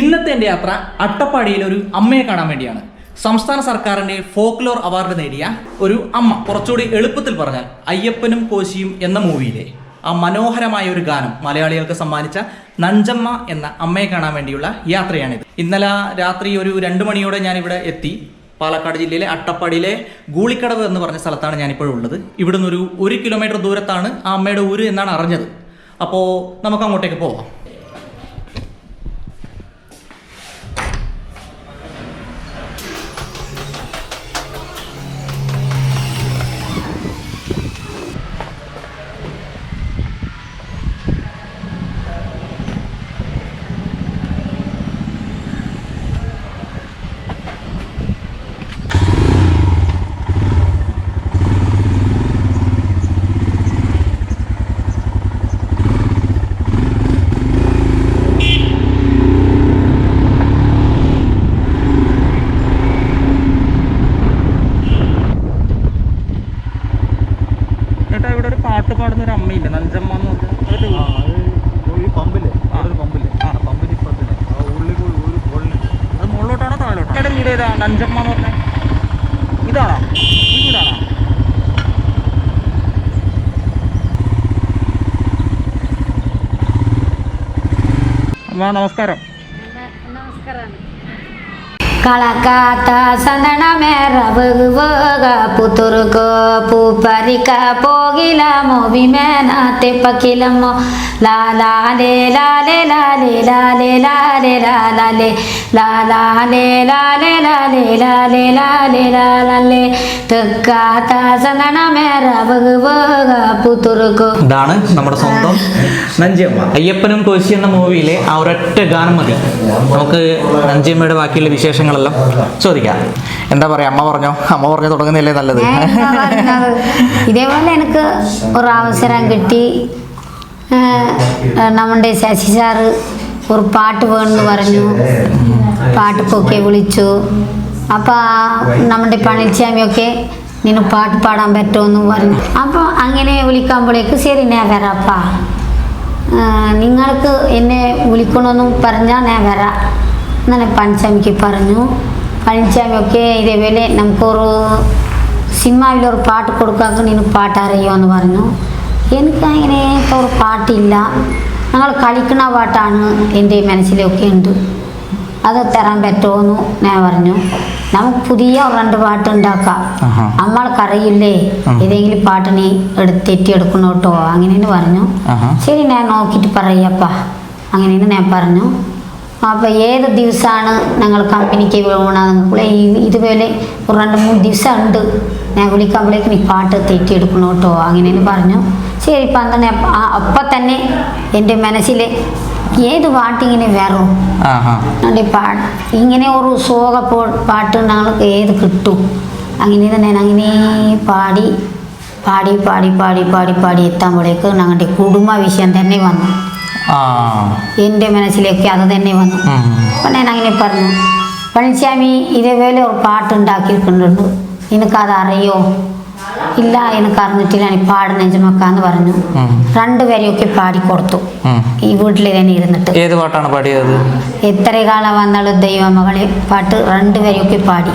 ഇന്നത്തെ എന്റെ യാത്ര അട്ടപ്പാടിയിലെ ഒരു അമ്മയെ കാണാൻ വേണ്ടിയാണ്. സംസ്ഥാന സർക്കാരിന്റെ ഫോക്ലോർ അവാർഡ് നേടിയ ഒരു അമ്മ. കുറച്ചുകൂടി എളുപ്പത്തിൽ പറഞ്ഞാൽ അയ്യപ്പനും കോശിയും എന്ന മൂവിയിലെ ആ മനോഹരമായ ഒരു ഗാനം മലയാളികൾക്ക് സമ്മാനിച്ച നഞ്ചമ്മ എന്ന അമ്മയെ കാണാൻ വേണ്ടിയുള്ള യാത്രയാണിത്. ഇന്നലെ രാത്രി ഒരു രണ്ട് മണിയോടെ ഞാൻ ഇവിടെ എത്തി. പാലക്കാട് ജില്ലയിലെ അട്ടപ്പാടിയിലെ ഗൂളിക്കടവ് എന്ന് പറഞ്ഞ സ്ഥലത്താണ് ഞാനിപ്പോഴും ഉള്ളത്. ഇവിടുന്ന് ഒരു ഒരു കിലോമീറ്റർ ദൂരത്താണ് ആ അമ്മയുടെ ഊര് എന്നാണ് അറിഞ്ഞത്. അപ്പോൾ നമുക്ക് അങ്ങോട്ടേക്ക് പോവാം ഏട്ടാ ഇവിടെ ഒരു പാട്ട് പാടുന്ന ഒരു അമ്മയില്ല നഞ്ചമ്മ എന്ന് പറഞ്ഞ ആ, അത് ഈ പമ്പില്ലേ അവിടെ ഒരു പമ്പില്ലേ ആ പമ്പിന് ഇപ്പത്തിന് ആ ഉള്ളിൽ കൂടി ഒരു കോളിന് അത് മുകളിലോട്ടാണോ താഴോട്ടോ എവിടെ വീട് ഏതാ നഞ്ചമ്മ എന്ന് പറഞ്ഞ ഇതാണോ ഈ വീടാണോ അമ്മ കളക്കാത്ത സന്ദണമേറവുക പുത്തുറുക്കോ പൂപ്പരിക്ക പോകിലമോ വിമേനാത്തെ പക്കിലമോ ലാലാലേ ലാലേ ലാലേ ലാലേ ലാലേ ലാലാലേ ലാലാലേ ലാലേ ലാലേ ലാലേ ലാലേ ലാലേ തെക്കാത്ത സന്ദണമേറവുക ഇതാണ് നമ്മുടെ സ്വന്തം നഞ്ചിയമ്മ. അയ്യപ്പനും കോശി എന്ന മൂവിയിലെ ആ ഒരൊറ്റ ഗാനം മതി. നമുക്ക് നഞ്ചിയമ്മയുടെ ബാക്കിയുള്ള വിശേഷങ്ങൾ വിശേഷങ്ങളെല്ലാം ചോദിക്കാം. എന്താ പറയാ അമ്മ പറഞ്ഞോ? അമ്മ പറഞ്ഞു തുടങ്ങുന്നില്ലേ നല്ലത്? ഇതേപോലെ എനിക്ക് ഒരു അവസരം കിട്ടി. നമ്മുടെ ശശി സാറ് ഒരു പാട്ട് വേണമെന്ന് പറഞ്ഞു. പാട്ട് പൊക്കെ വിളിച്ചു. അപ്പോൾ നമ്മുടെ പണിച്ചാമിയൊക്കെ നിനക്ക് പാട്ട് പാടാൻ പറ്റുമെന്ന് പറഞ്ഞു. അപ്പോൾ അങ്ങനെ വിളിക്കുമ്പോഴേക്ക് ശരി ഞാൻ വരാപ്പാ നിങ്ങൾക്ക് എന്നെ വിളിക്കണമെന്ന് പറഞ്ഞാൽ ഞാൻ വരാം. അങ്ങനെ പണിച്ചാമിക്ക് പറഞ്ഞു. പണിച്ചാമിയൊക്കെ ഇതേപോലെ നമുക്കൊരു സിനിമയിൽ ഒരു പാട്ട് കൊടുക്കാൻ നീ പാട്ട് അറിയുമോ എന്ന് പറഞ്ഞു. എനിക്ക് ഇപ്പോൾ ഒരു പാട്ടില്ല. ഞങ്ങൾ കളിക്കുന്ന പാട്ടാണ് എന്റെ മനസ്സിലൊക്കെ ഉണ്ട്. അത് തരാൻ പറ്റുമെന്ന് ഞാൻ പറഞ്ഞു. നമുക്ക് പുതിയ രണ്ട് പാട്ട് ഉണ്ടാക്കാം. നമ്മൾക്കറിയില്ലേ. ഏതെങ്കിലും പാട്ട് നീ എടുത്ത് തെറ്റിയെടുക്കണം കേട്ടോ അങ്ങനെയെന്ന് പറഞ്ഞു. ശരി ഞാൻ നോക്കിയിട്ട് പറയപ്പാ അങ്ങനെയെന്ന് ഞാൻ പറഞ്ഞു. അപ്പോൾ ഏത് ദിവസമാണ് ഞങ്ങൾ കമ്പനിക്ക് പോകണമെന്ന് ഇതുപോലെ ഒരു രണ്ട് മൂന്ന് ദിവസം ഉണ്ട് ഞാൻ വിളിക്കുമ്പോഴേക്ക് നീ പാട്ട് തെറ്റിയെടുക്കണം കേട്ടോ. അങ്ങനെയെന്ന് പറഞ്ഞു. ശരി ഇപ്പം അങ്ങനെ അപ്പം തന്നെ എന്റെ മനസ്സിൽ ഏത് പാട്ട് ഇങ്ങനെ വരും? ആഹാ. എന്റെ പാട്ട് ഇങ്ങനെ ഒരു സോക പാട്ട് ഞങ്ങൾക്ക് ഏത് കിട്ടും? അങ്ങനെ തന്നെ അങ്ങനെ പാടി പാടി പാടി പാടി പാടി പാടി എത്തുമ്പോഴേക്ക് ഞങ്ങളുടെ കുടുംബ വിഷയം തന്നെ വന്നു. എന്റെ മനസ്സിലേക്ക് അത് തന്നെ വന്നു. അപ്പം ഞാൻ അങ്ങനെ പറഞ്ഞു. പഴനിസ്വാമി ഇതേപോലെ ഒരു പാട്ട് ഉണ്ടാക്കിയിട്ടുണ്ട് എനിക്കത് അറിയോ ഇല്ല എനിക്ക് അറിഞ്ഞിട്ടില്ല നീ പാടുന്ന ചുമക്കാന്ന് പറഞ്ഞു. രണ്ടുപേരെയൊക്കെ പാടിക്കൊടുത്തു. ഈ വീട്ടിൽ തന്നെ ഇരുന്നിട്ട്. ഏത് പാട്ടാണ് പാടിയത്? എത്ര കാലം വന്നാലും ദൈവമകളെ പാട്ട് രണ്ടുപേരെയൊക്കെ പാടി.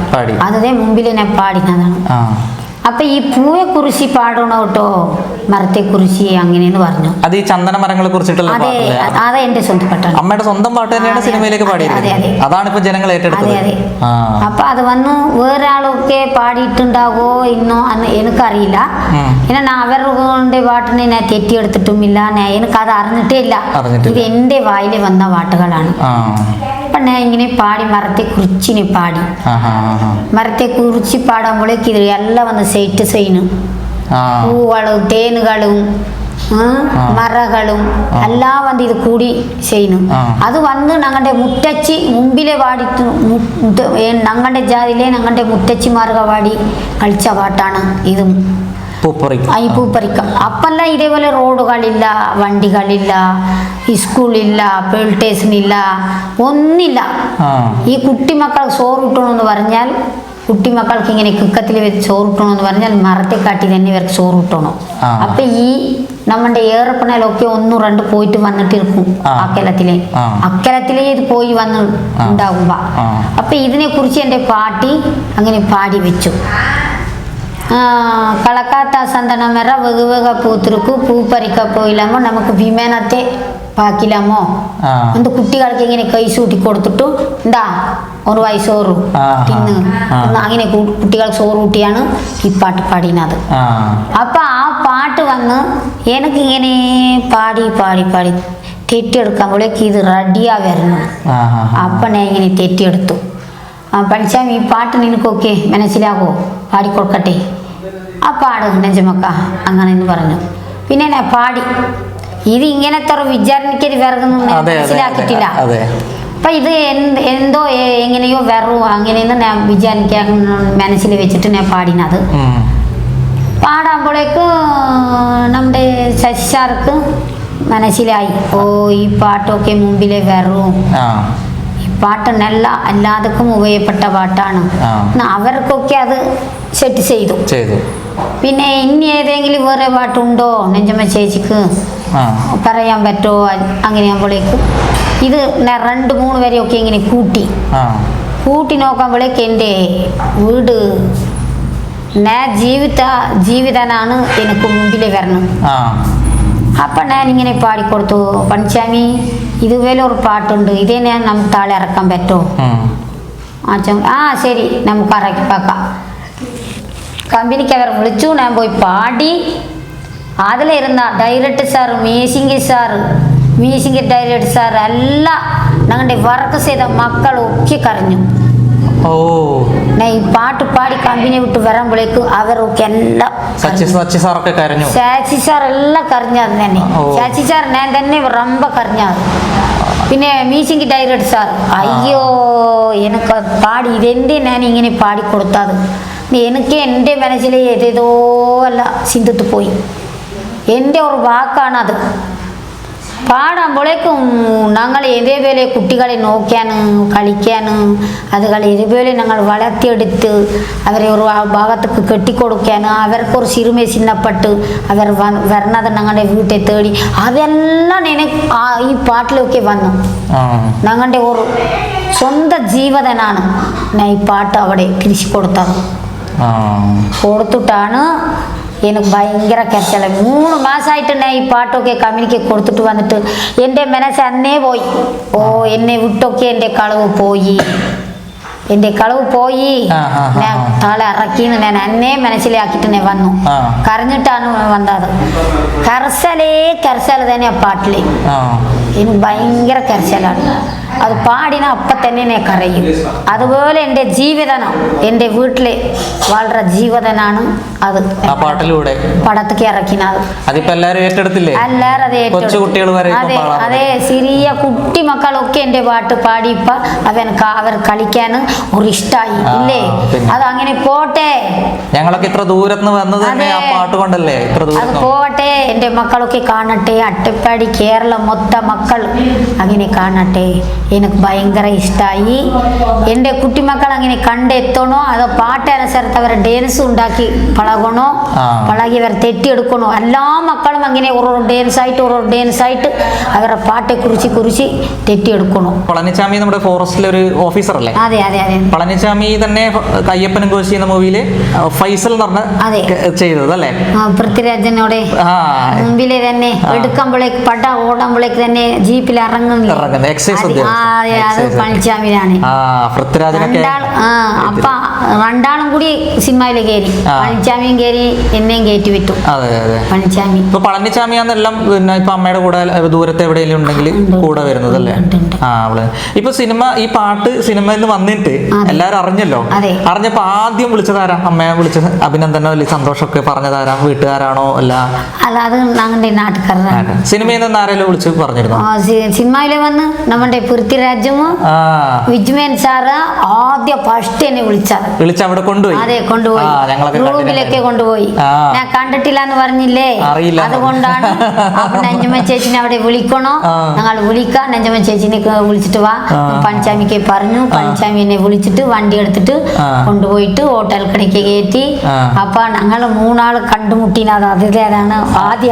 അതേ മുമ്പിൽ ഞാൻ പാടിക്കാന്നാണ് അപ്പൊ ഈ പൂവെ കുറിച്ച് പാടണോ കേട്ടോ? മരത്തെ കുറിച്ച് അങ്ങനെയെന്ന് പറഞ്ഞു. അത് ഈ ചന്ദന മരങ്ങളെ കുറിച്ചിട്ടുള്ള അതെ അതെ എന്റെ സ്വന്തം പാട്ടാണ്. അമ്മയുടെ സ്വന്തം പാട്ട് തന്നെയാണ് സിനിമയിലേക്ക് പാടിയത്. അതാണ് ഇപ്പൊ ജനങ്ങൾ ഏറ്റെടുത്തത്. അപ്പൊ അത് വന്ന് വേറൊരാളൊക്കെ പാടിയിട്ടുണ്ടാകോ ഇന്നോ അന്ന് എനിക്കറിയില്ല. പിന്നെ ഞാൻ അവരുടെ പാട്ടിനെ ഞാൻ തെറ്റിയെടുത്തിട്ടുമില്ല. എനിക്കത് അറിഞ്ഞിട്ടേ ഇല്ല. ഇത് എന്റെ വായിൽ വന്ന പാട്ടുകളാണ്. പാടി മരത്തെ കുറിച്ചിനെ പാടി. ആഹാ, ആഹാ. മരത്തെ കുറിച്ച് പാടുമ്പോഴേക്ക് ഇത് എല്ലാം വന്ന് സെറ്റ് ചെയ്യുന്നു ആ. തേനുകളും മറകളും എല്ലാം വന്ന് ഇത് കൂടി ചെയ്യുന്നു അത് വന്ന് ഞങ്ങളുടെ മുട്ടച്ചി മുമ്പിലെ പാടിട്ട് ഞങ്ങളുടെ ജാതിയിലെ ഞങ്ങളുടെ മുത്തച്ഛിമാർഗ പാടി കളിച്ച പാട്ടാണ് ഇതും. പൂപ്പറി ഈ പൂപ്പറിക്ക അപ്പെല്ലാം ഇതേപോലെ റോഡുകളില്ല വണ്ടികളില്ല സ്കൂളില്ല സ്റ്റേഷനില്ല ഒന്നില്ല. ഈ കുട്ടിമക്കൾ ചോറ് കിട്ടണമെന്ന് പറഞ്ഞാൽ കുട്ടിമക്കൾക്ക് ഇങ്ങനെ കുക്കത്തിൽ വെച്ച് ചോറിട്ടണമെന്ന് പറഞ്ഞാൽ മരത്തെ കാട്ടി തന്നെ ഇവർക്ക് ചോറ് കിട്ടണം. ആ. അപ്പൊ ഈ നമ്മുടെ ഏറപ്പണയിലൊക്കെ ഒന്നും രണ്ട് പോയിട്ട് വന്നിട്ട് ഇരിക്കും അക്കലത്തിലെ. അക്കലത്തിലെ ഇത് പോയി വന്ന് ഉണ്ടാകുമ്പ അപ്പൊ ഇതിനെ കുറിച്ച് എന്റെ പാട്ടി അങ്ങനെ പാടി വെച്ചു. ആ, കളക്കാത്ത സന്തനമര വെകുവക പൂത്തിരിക്കും പൂ പറിക്ക പോയില്ലാകുമ്പോൾ നമുക്ക് വിമാനത്തെ പാക്കില്ലാമോ എന്താ കുട്ടികൾക്ക് ഇങ്ങനെ കൈ സൂട്ടി കൊടുത്തിട്ടു എന്താ ഒരു വായി ചോറ് തിന്ന്. അങ്ങനെ കുട്ടികൾ കുട്ടികൾക്ക് ചോറ് കൂട്ടിയാണ് ഈ പാട്ട് പാടിനത്. അപ്പൊ ആ പാട്ട് വന്ന് എനിക്ക് ഇങ്ങനെ പാടി പാടി പാടി തെറ്റിയെടുക്കുമ്പോഴേക്ക് ഇത് റെഡിയാ വരുന്നു അപ്പൊ ഞാൻ ഇങ്ങനെ തെറ്റിയെടുത്തു. ആ പഠിച്ചാൽ ഈ പാട്ട് നിനക്കൊക്കെ മനസ്സിലാകോ പാടിക്കൊടുക്കട്ടെ ആ പാട് നെഞ്ചമക്ക അങ്ങനെ എന്ന് പറഞ്ഞു. പിന്നെ ഞാൻ പാടി. ഇത് ഇങ്ങനത്തെ ഒരു വിചാരണിക്കത് വിറകുന്നു മനസ്സിലാക്കിട്ടില്ല മനസ്സിലാക്കിയിട്ടില്ല. അപ്പൊ ഇത് എന്ത് എങ്ങനെയോ വെറു അങ്ങനെയെന്ന് ഞാൻ വിചാരിക്കാൻ മനസ്സിൽ വെച്ചിട്ട് ഞാൻ പാടിനത്. പാടാകുമ്പോഴേക്ക് നമ്മുടെ ശശിസാർക്ക് മനസ്സിലായി. ഓ ഈ പാട്ടൊക്കെ മുമ്പിലെ വെറും. ആ ഈ പാട്ട് നല്ല എല്ലാവർക്കും ഉപയോഗപ്പെട്ട പാട്ടാണ് അവർക്കൊക്കെ അത് സെറ്റ് ചെയ്തു. ചെയ്തു. പിന്നെ ഇനി ഏതെങ്കിലും വേറെ പാട്ടുണ്ടോ? നെഞ്ചമ്മ ചേച്ചിക്ക് പറയാൻ പറ്റുമോ അങ്ങനെയാകുമ്പോഴേക്കും ഇത് രണ്ട് മൂന്ന് വരെയൊക്കെ ഇങ്ങനെ കൂട്ടി. കൂട്ടി നോക്കുമ്പോഴേക്ക് എന്റെ വീട്. ഞാൻ ജീവിത ജീവിതനാണ് എനിക്ക് മുമ്പിൽ വരണം. അപ്പം ഞാൻ ഇങ്ങനെ പാടിക്കൊടുത്തു. പണിച്ചാമി. ഇതുപോലെ ഒരു പാട്ടുണ്ട്. ഇത് ഞാൻ നമുക്ക് താളെ ഇറക്കാൻ പറ്റുമോ? അച്ഛൻ ആ ശരി. നമുക്ക് ഇറക്കി പാക്കാം കമ്പനിക്ക് അവർ വിളിച്ചു ഞാൻ പോയി പാടി. അതിലിരുന്ന director sir missing sir missing director sir എല്ലാം ഞങ്ങളുടെ വർക്ക് ചെയ്ത മക്കളൊക്കെ കരഞ്ഞു. ഓ. ഞാൻ ഈ പാട്ട് പാടി കമ്പനി വിട്ട് വരുമ്പോഴേക്ക് അവരൊക്കെ എല്ലാം ശശി സാറൊക്കെ കരഞ്ഞു. ശശി സാർ എല്ലാം കരഞ്ഞത് തന്നെ. ശശി സാർ ഞാൻ തന്നെ റൊമ്പ കരഞ്ഞത് പിന്നെ മ്യൂസിക് ഡയറക്ട് സാർ. അയ്യോ എനിക്ക് പാടി ഇതെന്ത് ഞാൻ ഇങ്ങനെ പാടിക്കൊടുത്തത് എനിക്ക് എന്റെ മനസ്സിൽ ഏതേതോ അല്ല ചിന്തിത്ത് പോയി. എന്റെ ഒരു വാക്കാണ് അത് പാടുമ്പോഴേക്കും ഞങ്ങൾ ഇതേപോലെ കുട്ടികളെ നോക്കാനും കളിക്കാനും അതുകൾ ഇതേപോലെ ഞങ്ങൾ വളർത്തിയെടുത്ത് അവരെ ഒരു ആ ഭാഗത്തേക്ക് കെട്ടിക്കൊടുക്കാനും അവർക്കൊരു സിറുമെ ചിന്നപ്പെട്ട് അവർ വ- വരണത് ഞങ്ങളുടെ വീട്ടിൽ തേടി അതെല്ലാം എനിക്ക് ആ ഈ പാട്ടിലൊക്കെ വന്നു. ആ. ഞങ്ങളുടെ ഒരു സ്വന്തം ജീവതനാണ് ഞാൻ ഈ പാട്ട് അവിടെ തിരിച്ചു കൊടുത്തത്. ആ. കൊടുത്തിട്ടാണ് എനിക്ക് ഭയങ്കര കരച്ചല. മൂന്ന് മാസമായിട്ട് ഞാൻ ഈ പാട്ടൊക്കെ കമ്പനിക്ക് കൊടുത്തിട്ട് വന്നിട്ട്. എന്റെ മനസ്സ് അന്നേ പോയി. ഓ എന്നെ വിട്ടൊക്കെ എന്റെ കളവ് പോയി. എന്റെ കളവ് പോയി. ഞാൻ ആളെ താളെ ഇറക്കിന്ന് ഞാൻ അന്നേ മനസ്സിലാക്കിട്ട് ഞാൻ വന്നു. കരഞ്ഞിട്ടാണ് വന്നത്. കരസലേ കരസല തന്നെ ആ. പാട്ടിൽ എനിക്ക് ഭയങ്കര കരച്ചിലാണ്. അത് പാടിന അപ്പം തന്നെ ഞാൻ കരയും. അതുപോലെ എന്റെ ജീവിതനം എന്റെ വീട്ടിലെ വളരെ ജീവിതനാണ് അത്. ആ പാട്ടിലൂടെ? പടത്തേക്ക് ഇറക്കിനത്. അതിപ്പോ എല്ലാരും ഏറ്റെടുത്തില്ലേ? എല്ലാരും അത് ഏറ്റെടുത്തു. കൊച്ചു കുട്ടികൾ വരെ അതെ അതെ ചെറിയ കുട്ടി മക്കളൊക്കെ എന്റെ പാട്ട് പാടി ഇപ്പൊ അവൻ അവർ കളിക്കാൻ ഒരു ഇഷ്ടായി ഇല്ലേ? അത് അങ്ങനെ പോട്ടെ. ഞങ്ങളൊക്കെ ഇത്ര ദൂരത്ത് വന്നത് ആ പാട്ട് കൊണ്ടല്ലേ? ഇത്ര അത് പോട്ടെ. എന്റെ മക്കളൊക്കെ കാണട്ടെ. അട്ടപ്പാടി കേരളം മൊത്ത മക്കൾ അങ്ങനെ കാണട്ടെ. എനിക്ക് ഭയങ്കര ഇഷ്ടമായി എന്റെ കുട്ടിമക്കൾ അങ്ങനെ കണ്ടെത്തണോ അത് പാട്ടനുസരിച്ച് അവർ ഡാൻസ് ഉണ്ടാക്കി പഴകണോ. പഴകി അവർ തെറ്റിയെടുക്കണോ? എല്ലാ മക്കളും അങ്ങനെ ഓരോ ഡാൻസ് ആയിട്ട് ഓരോ ഡാൻസ് ആയിട്ട് അവരുടെ പാട്ടെ കുറിച്ച് കുറിച്ച് തെറ്റിയെടുക്കണോ? പളനിച്ചാമി നമ്മുടെ ഫോറസ്റ്റിലെ ഒരു ഓഫീസർ അല്ലേ? അതെ അതെ അതെ. പളനിച്ചാമി തന്നെ കയ്യപ്പനും കോശി എന്ന മൂവിയിൽ ഫൈസൽ എന്ന്. ചെയ്തത് അല്ലേ? പൃഥ്വിരാജനോടെ മുമ്പിലെ തന്നെ. എടുക്കുമ്പോഴേക്ക് പട ഓടുമ്പോഴേക്ക് തന്നെ ജീപ്പിൽ ഇറങ്ങുന്നത്. എക്സൈസ് ഉദ്യോഗസ്ഥൻ. ആ, പൃഥ്വിരാജിനൊക്കെ അപ്പ രണ്ടാളും കൂടി കയറി കയറി എന്നെയും കയറ്റി വിട്ടു. അതെ അതെ. ഇപ്പൊ പളനിച്ചാമിയാന്നെല്ലാം പിന്നെ ഇപ്പൊ അമ്മയുടെ കൂടെ ദൂരത്ത് എവിടെയെങ്കിലും ഉണ്ടെങ്കിൽ കൂടെ വരുന്നത് അല്ലേ. ആ അവൾ. ഇപ്പൊ സിനിമ ഈ പാട്ട് സിനിമയിൽ നിന്ന് വന്നിട്ട് എല്ലാരും അറിഞ്ഞല്ലോ. അറിഞ്ഞപ്പോ ആദ്യം വിളിച്ചതാരാ അമ്മയെ വിളിച്ചത് അഭിനന്ദനോ അല്ലെങ്കിൽ സന്തോഷമൊക്കെ പറഞ്ഞതാരാ? വീട്ടുകാരാണോ അല്ല? അല്ല അത് സിനിമയിൽ നിന്ന് ആരെങ്കിലും വിളിച്ച് പറഞ്ഞിരുന്നോ? സിനിമയിൽ വന്ന് നമ്മുടെ പൃഥ്വിരാജും വിജ്മേൻ സാറ് ആദ്യം ഫസ്റ്റ് എന്നെ വിളിച്ചത് വിളിച്ച് അവിടെ കൊണ്ടുപോയി? അതെ കൊണ്ടുപോയി. റൂമിലേക്ക്. കൊണ്ടുപോയി. ഞാൻ കണ്ടിട്ടില്ല എന്ന് പറഞ്ഞില്ലേ. അതുകൊണ്ടാണ് നഞ്ചമ്മ ചേച്ചിനെ അവിടെ വിളിക്കണോ? ഞങ്ങൾ വിളിക്കാം. നഞ്ചമ്മ ചേച്ചിനെ വിളിച്ചിട്ട് വാ. ആ. പഞ്ചാമിക്ക് പറഞ്ഞു. പഞ്ചാമി എന്നെ വിളിച്ചിട്ട് വണ്ടി എടുത്തിട്ട് കൊണ്ടുപോയിട്ട് ഹോട്ടൽ കടയ്ക്ക് കയറ്റി. അപ്പൊ ഞങ്ങൾ മൂന്നാൾ കണ്ടുമുട്ടിനത് അതിലേതാണ് ആദ്യ.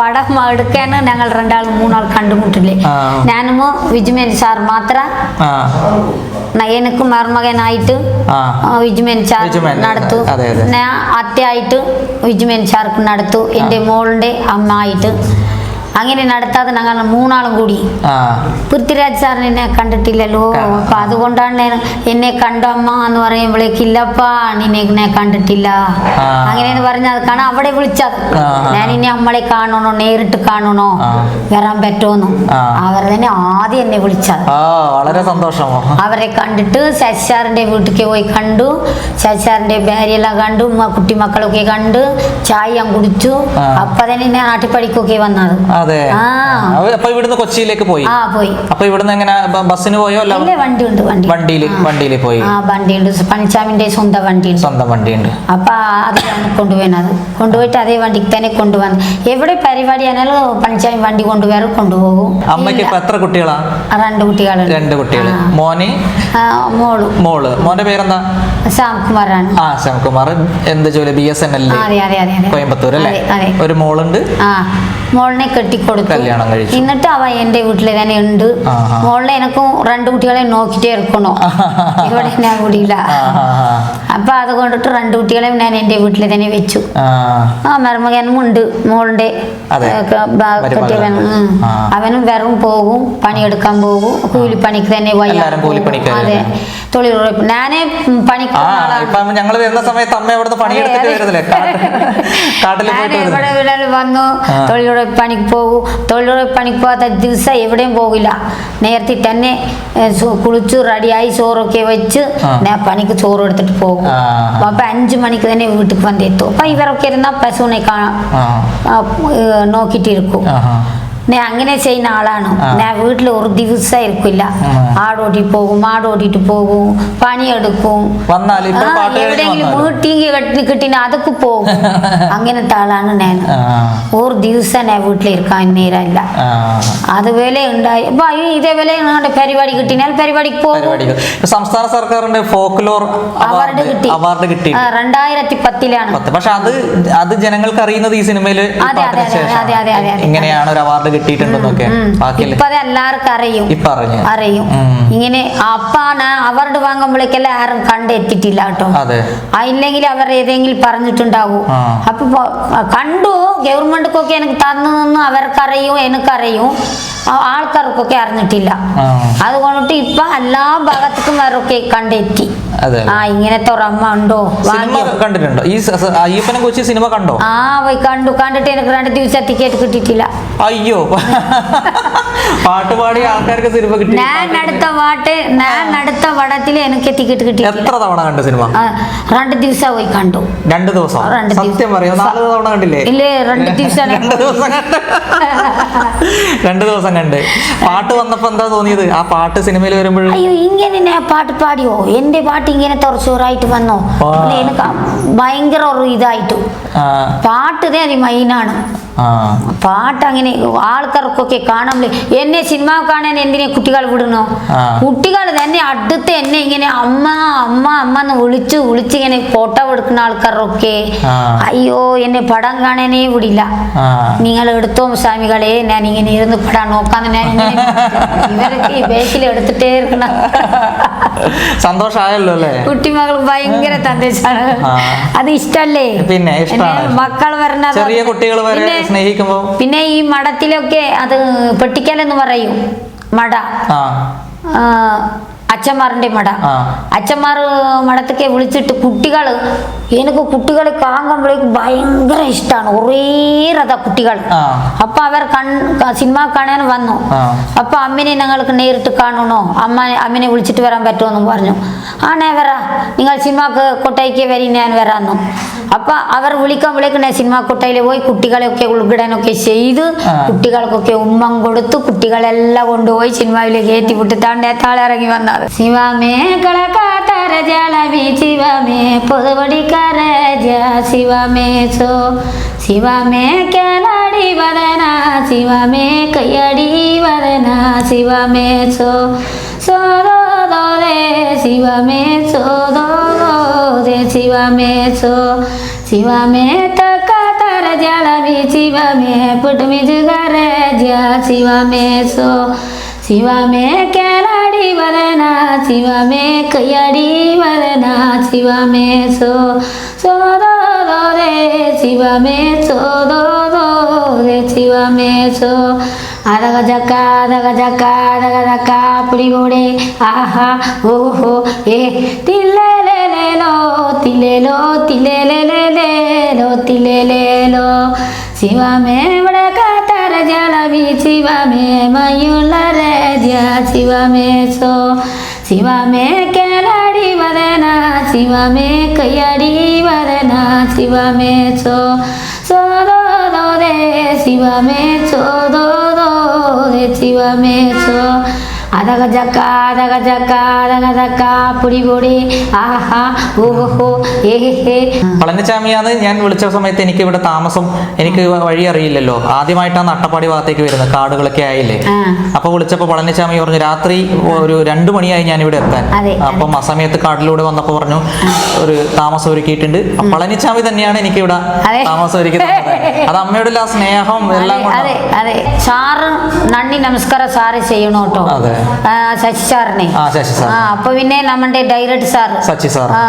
പടം എടുക്കാൻ ഞങ്ങൾ രണ്ടാൾ മൂന്നാൾ കണ്ടുമുട്ടില്ലേ. ഞാനും വിജ്മേൻ സാർ മാത്രം. ആ. ന- എനിക്ക് മരുമകനായിട്ട് വിജുമേൻ സാർ നടത്തു. ഞാൻ അത്തയായിട്ട് വിജുമേൻ സാർക്ക് നടത്തു. എന്റെ മോളുടെ അമ്മ ആയിട്ട് അങ്ങനെ നടത്താതെ ഞങ്ങൾ മൂന്നാളും കൂടി. പൃഥ്വിരാജ് സാറിനെ എന്നെ കണ്ടിട്ടില്ലല്ലോ. കാണാം. അപ്പൊ അതുകൊണ്ടാണ് എന്നെ കണ്ടമ്മ എന്ന് പറയുമ്പോഴേക്ക് ഇല്ലപ്പാ നിന്നെ കണ്ടിട്ടില്ല. അങ്ങനെയെന്ന് പറഞ്ഞത് കാണാൻ അവിടെ വിളിച്ചത്. ഞാൻ ഇനി അമ്മളെ കാണണോ നേരിട്ട് കാണണോ? വരാൻ പറ്റുമെന്നു. അവർ തന്നെ ആദ്യം എന്നെ വിളിച്ചത്. വളരെ സന്തോഷമോ? അവരെ കണ്ടിട്ട് ശശാറിന്റെ വീട്ടിലേക്ക് പോയി കണ്ടു. ശശാറിന്റെ ഭാര്യയെല്ലാം കണ്ടു കുട്ടി മക്കളൊക്കെ കണ്ട് ചായ കുടിച്ചു. അപ്പൊ തന്നെ ഞാൻ നാട്ടിപ്പടിക്കൊക്കെ വന്നത്. അതെ. അപ്പൊ ഇവിടുന്ന് കൊച്ചിയിലേക്ക് പോയി? പോയി. അപ്പൊ ഇവിടുന്ന് എങ്ങനെ ബസ്സിന് പോയോ? അല്ല വണ്ടി ഉണ്ട് വണ്ടി വണ്ടിയിൽ വണ്ടിയിൽ പോയി. വണ്ടിയുണ്ട്. പണിച്ചാമിന്റെ സ്വന്തം വണ്ടിയുണ്ട്. സ്വന്തം വണ്ടിയുണ്ട്. അപ്പൊ അതിലാണ് കൊണ്ടുപോയത് കൊണ്ടുപോയിട്ട് അതേ വണ്ടിക്ക് തന്നെ കൊണ്ടുവന്നു. എവിടെ പരിപാടി ആണെങ്കിലും പണിച്ചാമി വണ്ടി കൊണ്ടുപോയാൽ കൊണ്ടുപോകും. അമ്മയ്ക്ക് ഇപ്പൊ എത്ര കുട്ടികളാ? രണ്ട് കുട്ടികളുണ്ട്. രണ്ട് കുട്ടികൾ മോനെ? മോൾ. മോൾ. മോന്റെ പേരെന്താ? ശ്യാംകുമാറാണ്. ആ ശ്യാംകുമാർ. എന്ത് ജോലി? ബി എസ് എൻ എൽ അതെ അതെ അതെ അതെ. കോയമ്പത്തൂർ അല്ലേ അതെ, അതെ. ഒരു മോളുണ്ട്? ആ. മോളിനെ കെട്ടിക്കൊടുത്തു. കല്യാണം കഴിച്ചു. എന്നിട്ട് അവ എന്റെ വീട്ടിൽ തന്നെ ഉണ്ട്. മോളെ എനക്ക് രണ്ട് കുട്ടികളെ നോക്കിട്ടേ ഇരിക്കണോ ഇവിടെ ഞാൻ കൂടിയില്ല. അപ്പൊ അത് കൊണ്ടിട്ട് രണ്ട് കുട്ടികളെ ഞാൻ എന്റെ വീട്ടിൽ തന്നെ വെച്ചു. ആ, മരുമകനും ഉണ്ട്. മോളുടെ. കെട്ടിയവൻ. അവനും വെറും പോകും. പണിയെടുക്കാൻ പോകും. കൂലിപ്പണിക്ക് തന്നെ കൂലിപ്പണിക്കാര് അതെ. തൊഴിലുറപ്പ് ഞാനേ ആ. ഇപ്പൊ ഞങ്ങൾ വരുന്ന സമയത്ത് അമ്മ അവിടുന്ന് പണിയെടുത്തിട്ട്. വരുന്നില്ലേ കാട്ടിൽ പോയിട്ട്. ഇവിടെ വന്നു. തൊഴിലുറപ്പ് പണിക്ക് പോകും തൊഴിലുറപ്പ് പണിക്ക് പോകാത്ത ദിവസം എവിടെയും പോകില്ല നേരത്തെ തന്നെ കുളിച്ച് റെഡിയായി ചോറൊക്കെ വെച്ച്. ഞാൻ പണിക്ക് ചോറ് എടുത്തിട്ട് പോകും. അപ്പൊ അഞ്ചു മണിക്ക് തന്നെ വീട്ടിൽ വന്നെത്തും അപ്പൊ ഇവരൊക്കെ ഇരുന്ന പശുവിനെ കാണാം നോക്കിട്ടിരിക്കും. ഞാൻ അങ്ങനെ ചെയ്യുന്ന ആളാണ്. ഞാൻ വീട്ടിൽ ഒരു ദിവസം ഇരിക്കില്ല. ആടോട്ടി പോകും ആടോട്ടിട്ട് പോകും പണിയെടുക്കും. എവിടെയെങ്കിലും. മീറ്റിംഗ് കെട്ടി കിട്ടിന് അതൊക്കെ പോകും. അങ്ങനത്തെ ആളാണ് ഞാൻ ഒരു ദിവസം ഞാൻ വീട്ടിൽ ഇരിക്കാൻ നേരമില്ല. അതുപോലെ ഉണ്ടായി. അപ്പൊ ഇതേപോലെ നിങ്ങളുടെ പരിപാടി കിട്ടിനാൽ പരിപാടിക്ക് പോകും. സംസ്ഥാന സർക്കാരിന്റെ ഫോക്ലോർ അവാർഡ് കിട്ടി. അവാർഡ് കിട്ടി. രണ്ടായിരത്തി പത്തിലാണ് പത്ത്. പക്ഷെ അത് അത് ജനങ്ങൾക്ക് അറിയുന്നത് ഈ സിനിമയിൽ. ഇങ്ങനെയാണ് ഒരു അവാർഡ് കിട്ടിയിട്ടുണ്ടെന്നൊക്കെ ഉം. ബാക്കിയല്ലേ? ഇപ്പൊ അത് എല്ലാവർക്കും അറിയും. ഇപ്പൊ അറിഞ്ഞു. അറിയും. ഇങ്ങനെ അപ്പാണ് അവാർഡ് വാങ്ങുമ്പോഴേക്കെല്ലാം ആരും കണ്ടെത്തിയിട്ടില്ല കേട്ടോ. ഇല്ലെങ്കിൽ അവർ ഏതെങ്കിലും പറഞ്ഞിട്ടുണ്ടാവും. അപ്പൊ കണ്ടു ഗവൺമെന്റ് കണ്ടു. ഗവൺമെന്റൊക്കെ എനിക്ക് തന്നു. അവർക്കറിയും എനിക്കറിയും. ആൾക്കാർക്കൊക്കെ അറിഞ്ഞിട്ടില്ല. അതുകൊണ്ട് അതുകൊണ്ടിട്ട് ഇപ്പൊ എല്ലാ ഭാഗത്തേക്കും അവരൊക്കെ കണ്ടെത്തി. ആ ഇങ്ങനത്തെ ഒരമ്മ ഉണ്ടോ? കണ്ടിട്ടുണ്ടോ? ഈ അയ്യപ്പനെ കൊച്ചി സിനിമ കണ്ടോ? ആ പോയി കണ്ടു. കണ്ടിട്ട് എനിക്ക് രണ്ട് ദിവസം ടിക്കറ്റ് കിട്ടിയിട്ടില്ല. അയ്യോ. പാട്ട് പാടി ആൾക്കാർക്ക് സിനിമ കിട്ടി. ഞാൻ അടുത്ത പാട്ട് ഞാൻ അടുത്ത പടത്തിൽ എനിക്ക് ടിക്കറ്റ് കിട്ടിയിട്ടില്ല എത്ര തവണ കണ്ടു സിനിമ? രണ്ട് ദിവസം പോയി കണ്ടു. രണ്ട് ദിവസം? സത്യം പറയോ? നാല് തവണ കണ്ടില്ലേ? ഇല്ലേ രണ്ട് ദിവസം രണ്ട് ദിവസം കണ്ട്. രണ്ട് ദിവസം കണ്ട്. പാട്ട് വന്നപ്പോ എന്താ തോന്നിയത്? ആ പാട്ട് സിനിമയിൽ വരുമ്പോഴും അയ്യോ ഇങ്ങനെ ഞാൻ പാട്ട് പാടിയോ? എന്റെ പാട്ട് ഇങ്ങനെ തുറച്ചോറായിട്ട് വന്നോ. എനിക്ക് ഭയങ്കര ഒരു ഇതായിട്ടു. പാട്ട് അതി മൈനാണ് പാട്ട് അങ്ങനെ ആൾക്കാർക്കൊക്കെ കാണാൻ എന്നെ സിനിമ കാണാൻ എന്തിനെ കുട്ടികൾ വിടണോ? കുട്ടികൾ തന്നെ അടുത്ത് എന്നെ ഇങ്ങനെ അമ്മ അമ്മ അമ്മ എന്ന് വിളിച്ച് വിളിച്ച് ഇങ്ങനെ ഫോട്ടോ എടുക്കുന്ന ആൾക്കാരൊക്കെ. അയ്യോ എന്നെ പടം കാണാനേ വിടില്ല. നിങ്ങൾ എടുത്തോ സ്വാമികളെ ഞാൻ ഇങ്ങനെ ഇരുന്ന് പടാൻ നോക്കാന്ന് ഞാൻ ഇവരൊക്കെ ഈ ബേക്കിൽ എടുത്തിട്ടേ ഇരിക്കണം. സന്തോഷമായല്ലോ അല്ലേ? കുട്ടിമകൾ ഭയങ്കര തന്തേച്ചാണ് അത് ഇഷ്ടല്ലേ? പിന്നെ ഇഷ്ടാണ്. എന്നെ മക്കൾ വരണ ചെറിയ കുട്ടികൾ വരെ സ്നേഹിക്കുമ്പോ? പിന്നെ ഈ മഠത്തിലൊക്കെ അത് പെട്ടിക്കലെന്ന് പറയും. മട അച്ഛന്മാരുടെ മട. അച്ഛന്മാർ മടത്തൊക്കെ വിളിച്ചിട്ട് കുട്ടികൾ എനിക്ക് കുട്ടികളെ കാണുമ്പോഴേക്ക് ഭയങ്കര ഇഷ്ടമാണ് ഒരേ റഥ കുട്ടികൾ. അപ്പൊ അവർ കൺ സിനിമ കാണാൻ വന്നു. അപ്പൊ അമ്മിനെ ഞങ്ങൾക്ക് നേരിട്ട് കാണണോ? അമ്മ അമ്മിനെ വിളിച്ചിട്ട് വരാൻ പറ്റുമെന്ന് പറഞ്ഞു. ആ ഞാൻ വരാം. നിങ്ങൾ സിനിമക്ക് കൊട്ടയ്ക്ക് വരി ഞാൻ വരാന്നു. അപ്പൊ അവർ വിളിക്കുമ്പോഴേക്ക് ഞാൻ സിനിമ കൊട്ടയിൽ പോയി കുട്ടികളെയൊക്കെ ഉൾക്കിടാനൊക്കെ ചെയ്ത്. കുട്ടികൾക്കൊക്കെ ഉമ്മം കൊടുത്ത് കുട്ടികളെല്ലാം കൊണ്ടുപോയി സിനിമയിലേക്ക് ഇറങ്ങി വിട്ടിട്ടാണ്ട് આવે શિવામે કળકાતર જાળવી શિવામે પોદવડી કરે જ્યાં શિવામે છો શિવામે કેલાડી વદના શિવામે કૈયાડી વદના શિવામે છો સોદો દો રે શિવામે સોદો દો રે શિવામે છો શિવામે તકાતર જાળવી શિવામે પુટમી જ કરે જ્યાં શિવામે છો શિવામે કેલા કયાડી વરના જીવા મે, કયાડી વરના જીવા મે, સો સો રો રો રે જીવા મે, સો રો રો રે જીવા મે, સો. అదగజక అదగజక అదగజక పుడిగోడే ఆహా ఓహో ఏ. తిల్లేలేలో తిల్లేలో తిల్లేలేలేలో తిల్లేలేలో శివమే వడక తర జలవి శివమే మయుల రేజ్య శివమే సో. శివమే కేలాడి వదనా శివమే కయ్యడి వదనా శివమే సో. సోదో todo de si va me todo todo de si va me todo ജക്ക അതക ജക്ക പുടി പൊടി ആഹാ ഓഹോ ഏ ഹേ പളനിച്ചാമിയാന്ന് ഞാൻ വിളിച്ച സമയത്ത് എനിക്ക് ഇവിടെ താമസം എനിക്ക് വഴി അറിയില്ലല്ലോ. ആദ്യമായിട്ടാണ് അട്ടപ്പാടി ഭാഗത്തേക്ക് വരുന്നത്. കാടുകളൊക്കെ ആയില്ലേ. അപ്പൊ വിളിച്ചപ്പോ പളനിച്ചാമി പറഞ്ഞു രാത്രി ഒരു രണ്ടു മണിയായി ഞാൻ ഇവിടെ എത്താൻ അപ്പൊ ആ സമയത്ത് കാട്ടിലൂടെ വന്നപ്പോ പറഞ്ഞു ഒരു താമസം ഒരുക്കിയിട്ടുണ്ട്. പളനിച്ചാമി തന്നെയാണ് എനിക്ക് ഇവിടെ താമസം ഒരുക്കി അത്. അമ്മയോടുള്ള സ്നേഹം എല്ലാം സാറ് നന്ദി നമസ്കാരം സാറ് ചെയ്യണോട്ടോ. അതെ. ശശി സാറിനെ. ആ ശശി സാർ. ആ അപ്പൊ പിന്നെ നമ്മുടെ ഡയറക്ടർ സാർ. സച്ചി സാർ. ആ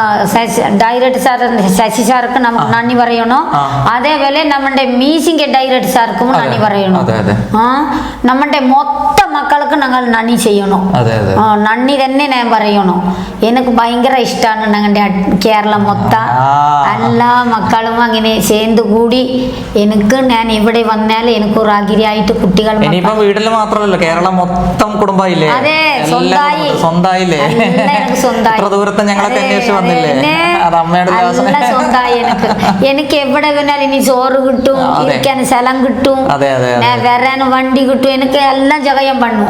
ഡയറക്ടർ സാർ ശശി സാർക്ക് നമുക്ക് നന്ദി പറയണോ? ആ. അതേപോലെ നമ്മുടെ മീസിംഗ് ഡയറക്ടർ സാർക്കും അതെ. നന്ദി പറയണോ? അതെ, അതെ. ആ നമ്മുടെ മൊത്ത മക്കൾക്ക് ഞങ്ങൾ നന്ദി ചെയ്യണോ? നന്ദി തന്നെ ഞാൻ പറയണോ? എനിക്ക് ഭയങ്കര ഇഷ്ടമാണ് ഞങ്ങളുടെ കേരളം മൊത്ത. എല്ലാ മക്കളും അങ്ങനെ ചേർന്ന് കൂടി എനിക്ക് ഞാൻ ഇവിടെ വന്നാൽ എനിക്ക് ഒരു ആഗ്രഹമായിട്ട് കുട്ടികൾ വീട്ടിൽ മാത്രമല്ല കേരളം മൊത്തം കുടുംബമായില്ലേ അതെ. സ്വന്തമായി. സ്വന്തമായില്ലേ? എത്ര ദൂരത്തെ ഞങ്ങളൊക്കെ അന്വേഷിച്ച് വന്നില്ലേ? അത് അമ്മയുടെ സ്വന്തമായി എനിക്ക്. എനിക്ക് എവിടെ വന്നാൽ ഇനി ചോറ് കിട്ടും ഇരിക്കാൻ സ്ഥലം കിട്ടും വരാൻ വണ്ടി കിട്ടും എനിക്ക് എല്ലാം ജഗയം പണ്ണു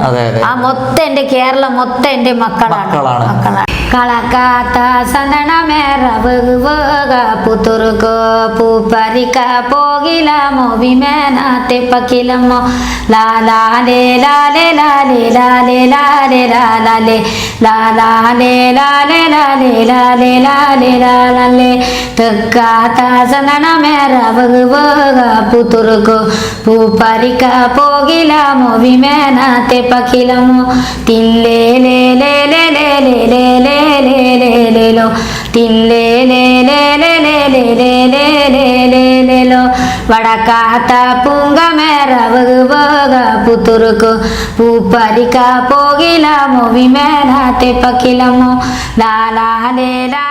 ആ മൊത്തം എന്റെ കേരളം മൊത്തം എന്റെ മക്കളാണ്. മക്കളാണ്. ಕಳಕಾತ ಸಂದಣ ಮೇರ ಬಗುವಾಗ ಪುತುರುಗ ಪೂಪರಿಕ ಪೋಗಿಲ ಮೋವಿ ಮೇನ ತೆಪ್ಪಕಿಲಮ್ಮ ಲಾಲಾಲೆ ಲಾಲೆ ಲಾಲೆ ಲಾಲೆ ಲಾಲೆ ಲಾಲಾಲೆ ಲಾಲಾಲೆ ಲಾಲೆ ಲಾಲೆ ಲಾಲೆ ಲಾಲೆ ಲಾಲಾಲೆ ತಕ್ಕಾತ ಸಂದಣ ಮೇರ ಬಗುವಾಗ ಪುತುರುಗ ಪೂಪರಿಕ ಪೋಗಿಲ ಮೋವಿ ಮೇನ ತೆಪ್ಪಕಿಲಮ್ಮ ತಿಲ್ಲೆ ಲೇ ಲೇ ಲೇ ಲೇ ಲೇ ಲೇ ಲೇ వడకాత పుంగ మెరవగు పోగ పుతురుకు పూపరిక పోగిలము విమేన తెపకిలము దాలా లేలా